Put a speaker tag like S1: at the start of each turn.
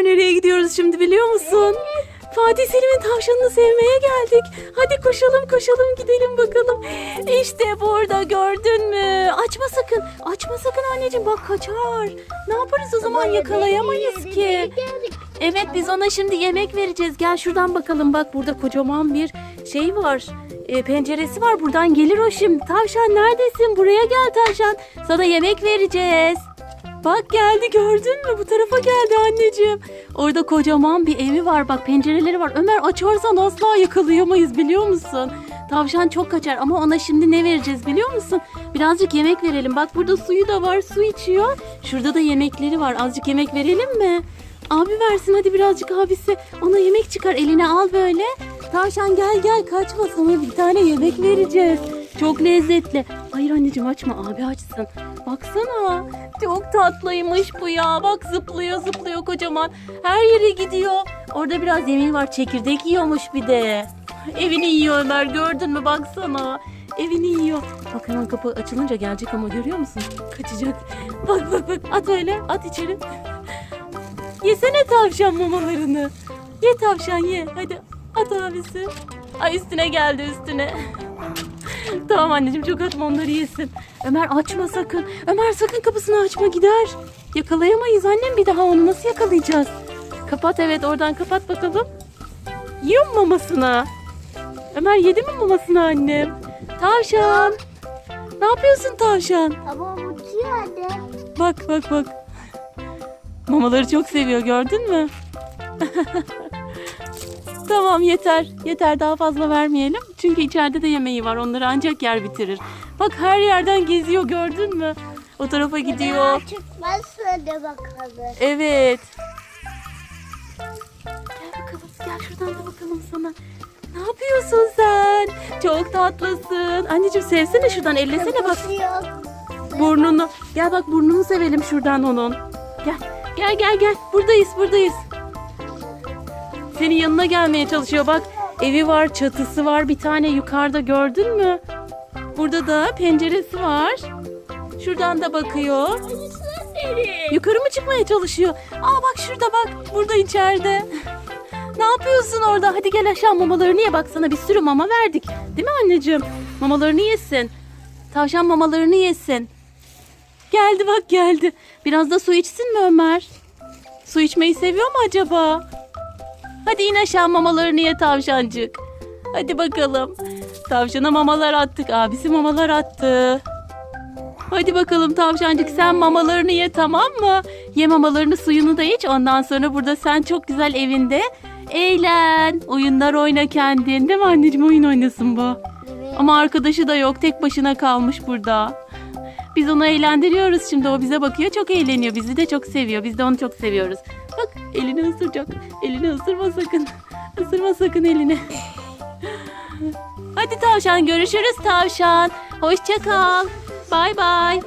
S1: Ömer nereye gidiyoruz şimdi biliyor musun? Fatih Selim'in tavşanını sevmeye geldik. Hadi koşalım koşalım gidelim bakalım. İşte burada gördün mü? Açma sakın. Açma sakın anneciğim bak kaçar. Ne yaparız o zaman yakalayamayız ki. Evet biz ona şimdi yemek vereceğiz. Gel şuradan bakalım bak burada kocaman bir şey var. E, penceresi var buradan gelir o şimdi. Tavşan neredesin? Buraya gel tavşan. Sana yemek vereceğiz. Bak geldi gördün mü? Bu tarafa geldi anneciğim. Orada kocaman bir evi var. Bak pencereleri var. Ömer açarsan asla yakalayamayız biliyor musun? Tavşan çok kaçar ama ona şimdi ne vereceğiz biliyor musun? Birazcık yemek verelim. Bak burada suyu da var. Su içiyor. Şurada da yemekleri var. Azıcık yemek verelim mi? Abi versin hadi birazcık abisi. Ona yemek çıkar eline al böyle. Tavşan gel gel kaçma sana bir tane yemek vereceğiz. Çok lezzetli. Hayır anneciğim açma abi açsın. Baksana çok tatlıymış bu ya. Bak zıplıyor zıplıyor kocaman. Her yere gidiyor. Orada biraz yemeği var çekirdek yiyormuş bir de. Evini yiyor Ömer gördün mü baksana. Evini yiyor. Bak hemen kapı açılınca gelecek ama görüyor musun? Kaçacak. Bak bak bak at öyle at içeri. Yesene tavşan mamalarını. Ye tavşan ye. Hadi at abisi. Ay üstüne geldi üstüne. Tamam anneciğim çok atma onları yesin. Ömer açma sakın. Ömer sakın kapısını açma gider. Yakalayamayız annem bir daha onu nasıl yakalayacağız? Kapat evet oradan kapat bakalım. Yiyor mu mamasını? Ömer yedi mi mamasını annem? Tavşan. Ne yapıyorsun tavşan?
S2: Ama uçuyor anne.
S1: Bak bak bak. Mamaları çok seviyor gördün mü? tamam yeter. Yeter daha fazla vermeyelim. Çünkü içeride de yemeği var. Onları ancak yer bitirir. Bak her yerden geziyor gördün mü? O tarafa gidiyor.
S2: Çıkmazsa hadi bakalım.
S1: Evet. Gel bakalım. Gel şuradan da bakalım sana. Ne yapıyorsun sen? Çok tatlısın. Anneciğim sevsene şuradan ellesene bak. Burnunu. Gel bak burnunu sevelim şuradan onun. Gel. Gel gel gel. Buradayız buradayız. Yanına gelmeye çalışıyor bak. Evi var, çatısı var bir tane yukarıda gördün mü? Burada da penceresi var. Şuradan da bakıyor. Yukarı mı çıkmaya çalışıyor? Aa bak şurada bak. Burada içeride. ne yapıyorsun orada? Hadi gel aşağı mamalarını ye. Bak sana bir sürü mama verdik. Değil mi anneciğim? Mamalarını yesin. Tavşan mamalarını yesin. Geldi bak geldi. Biraz da su içsin mi Ömer? Su içmeyi seviyor mu acaba? Hadi in aşağı mamalarını ye tavşancık. Hadi bakalım. Tavşana mamalar attık. Abisi mamalar attı. Hadi bakalım tavşancık sen mamalarını ye tamam mı? Ye mamalarını suyunu da iç. Ondan sonra burada sen çok güzel evinde eğlen. Oyunlar oyna kendin. Değil mi anneciğim oyun oynasın bu.
S2: Evet.
S1: Ama arkadaşı da yok. Tek başına kalmış burada. Biz onu eğlendiriyoruz şimdi. O bize bakıyor. Çok eğleniyor. Bizi de çok seviyor. Biz de onu çok seviyoruz. Bak elini ısıracak. Elini ısırma sakın. Isırma sakın elini. Hadi tavşan görüşürüz tavşan. Hoşça kal. Bay
S2: bay.